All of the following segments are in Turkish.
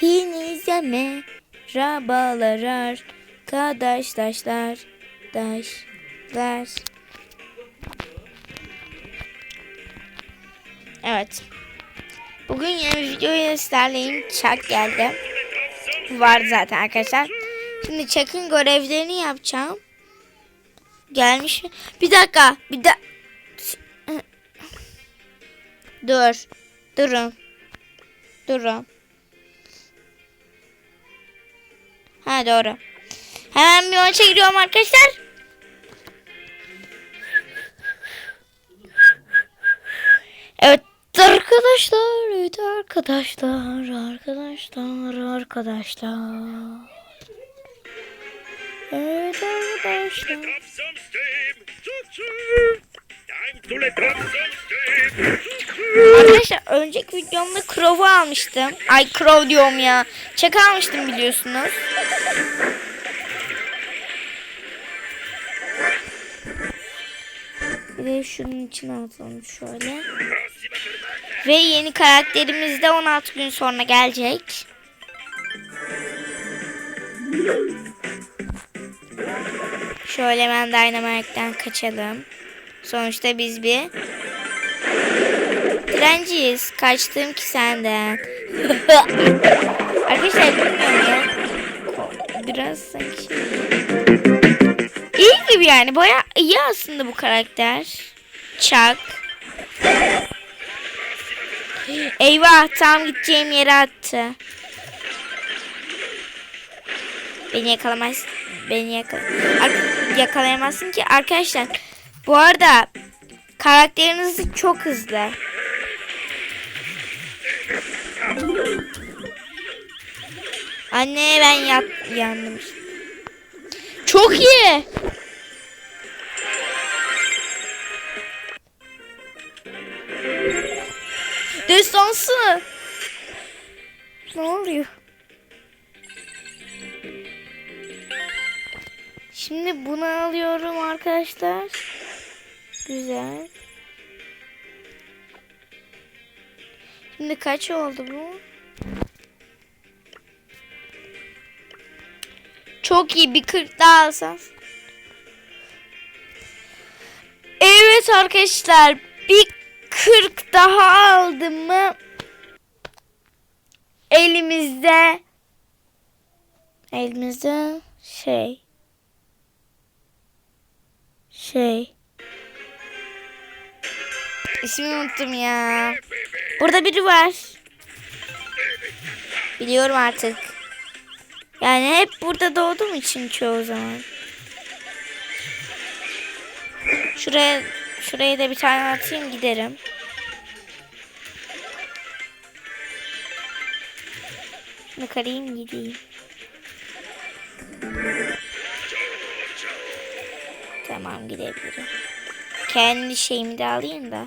Hepinize merhabalar arkadaşlar. Daşlar. Evet. Bugün yeni bir videoya sizlerleyim. Çak geldi. Var zaten arkadaşlar. Şimdi Çak'ın görevlerini yapacağım. Gelmiş mi? Bir dakika. Bir da Dur. Durun. Durun. Ha doğru. Hemen bir maça giriyorum arkadaşlar. Evet arkadaşlar, evet arkadaşlar, arkadaşlar, arkadaşlar. Evet arkadaşlar. Arkadaşlar önceki videomda Crow'u almıştım. Ay Crow diyorum ya. Çek almıştım biliyorsunuz. Bir de şunun içine atalım şöyle. Ve yeni karakterimiz de 16 gün sonra gelecek. Şöyle hemen Dynamite'den kaçalım. Sonuçta biz bir Direnciyiz. Kaçtım ki senden. Arkadaşlar bilmiyorum ya. Biraz sanki şey. İyi gibi yani. Baya iyi aslında bu karakter. Chuck. Eyvah tam gideceğim yere attı. Beni yakalamaz. Beni yakala Ar- yakalayamazsın ki arkadaşlar. Bu arada karakteriniz çok hızlı. Anne ben yat yandım. Çok iyi. Destansı. Ne oluyor? Şimdi bunu alıyorum arkadaşlar. Güzel. Şimdi kaç oldu bu? Çok iyi bir 40 daha alsam. Evet arkadaşlar bir 40 daha aldım mı elimizde elimizde şey şey İsmini unuttum ya. Burada biri var. Biliyorum artık. Yani hep burada doğduğum için çoğu zaman. Şuraya şuraya da bir tane atayım giderim. Şunu karayım gideyim. Tamam gidebilirim. Kendi şeyimi de alayım da.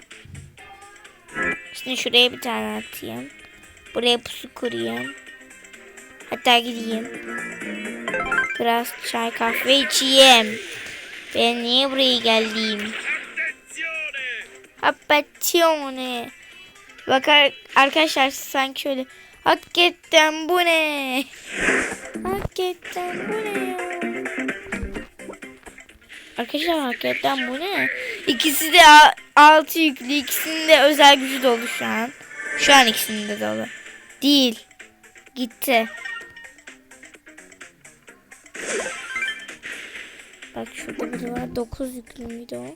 Şimdi şuraya bir tane atayım. Buraya pusu kurayım. Hatta gideyim. Biraz çay kahve içeyim. Ben niye buraya geldim? Apaçione. Bak ar- arkadaşlar sanki şöyle. Hakikaten bu ne? Hakikaten bu ne ya? Arkadaşlar hakikaten bu ne? İkisi de altı yüklü. ikisinin de özel gücü dolu şu an. Şu an ikisinin de dolu. Değil. Gitti. Bak şurada biri var. 9 yüklü müydü o?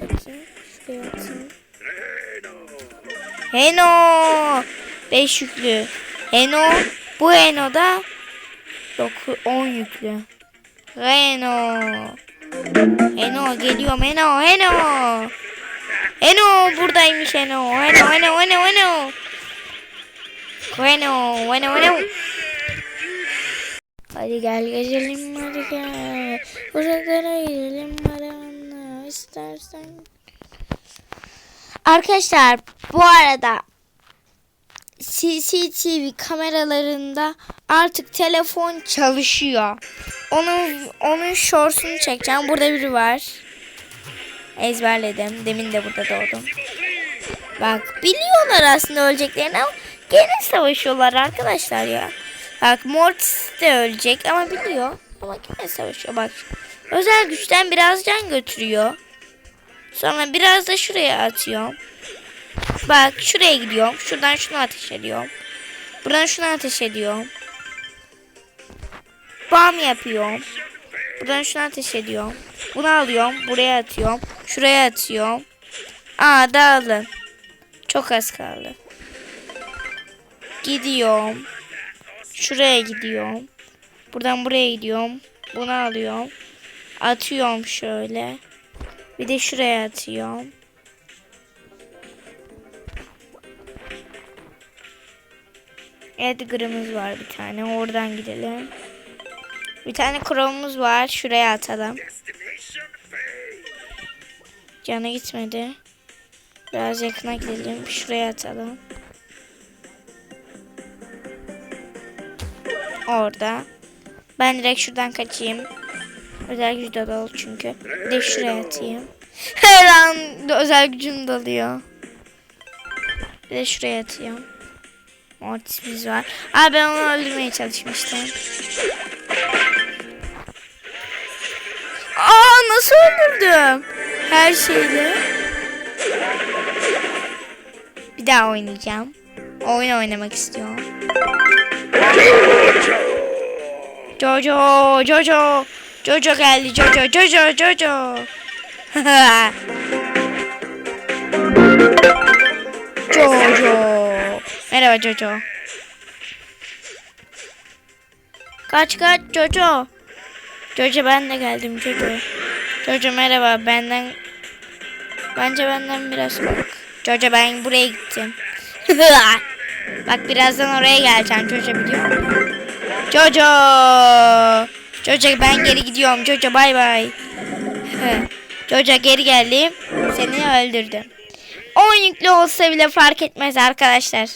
Bakayım. Şuraya atayım. Heno. 5 yüklü. Heno. Bu Heno da 9 10 yüklü. Heno. Heno geliyorum Heno Heno. Heno buradaymış Heno. Heno Heno Heno Heno. Heno Heno Heno. Hadi gel gezelim hadi gel. Uzaklara gidelim arabanla istersen. Arkadaşlar bu arada CCTV kameralarında artık telefon çalışıyor. Onun onun shorts'unu çekeceğim. Burada biri var. Ezberledim. Demin de burada doğdum. Bak biliyorlar aslında öleceklerini ama Gene savaşıyorlar arkadaşlar ya. Bak Mortis de ölecek ama biliyor. Ama gene savaşıyor bak. Özel güçten biraz can götürüyor. Sonra biraz da şuraya atıyorum. Bak şuraya gidiyorum. Şuradan şunu ateş ediyorum. Buradan şunu ateş ediyorum. Bam yapıyorum. Buradan şunu ateş ediyorum. Bunu alıyorum. Buraya atıyorum. Şuraya atıyorum. Aa dağılın. Çok az kaldı. Gidiyorum. Şuraya gidiyorum. Buradan buraya gidiyorum. Bunu alıyorum. Atıyorum şöyle. Bir de şuraya atıyorum. Edgar'ımız var bir tane. Oradan gidelim. Bir tane kromumuz var. Şuraya atalım. Canı gitmedi. Biraz yakına gidelim. Şuraya atalım. Orada. Ben direkt şuradan kaçayım. Özel gücü de dolu çünkü. Bir de şuraya atayım. Her an özel gücüm doluyor. Bir de şuraya atayım. Mortisimiz var. Aa ben onu öldürmeye çalışmıştım. Aa nasıl öldürdüm? Her şeyle. Bir daha oynayacağım. Oyun oynamak istiyorum. Jojo, Jojo. Jojo geldi, Jojo, Jojo, Jojo. Jojo. Merhaba Jojo. Kaç kaç Jojo. Jojo ben de geldim Jojo. Jojo merhaba benden Bence benden biraz kork. Jojo ben buraya gittim. Bak birazdan oraya geleceğim Jojo biliyor musun? Jojo. Jojo ben geri gidiyorum. Jojo bay bay. Jojo geri geldim. Seni öldürdüm. 10 yüklü olsa bile fark etmez arkadaşlar.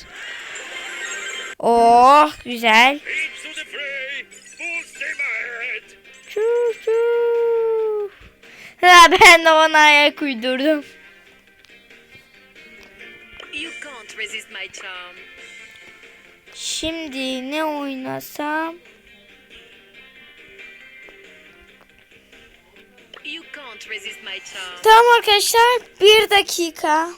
Oh güzel. Ha, ben de ona ayak uydurdum. Şimdi ne oynasam? Tamam arkadaşlar bir dakika.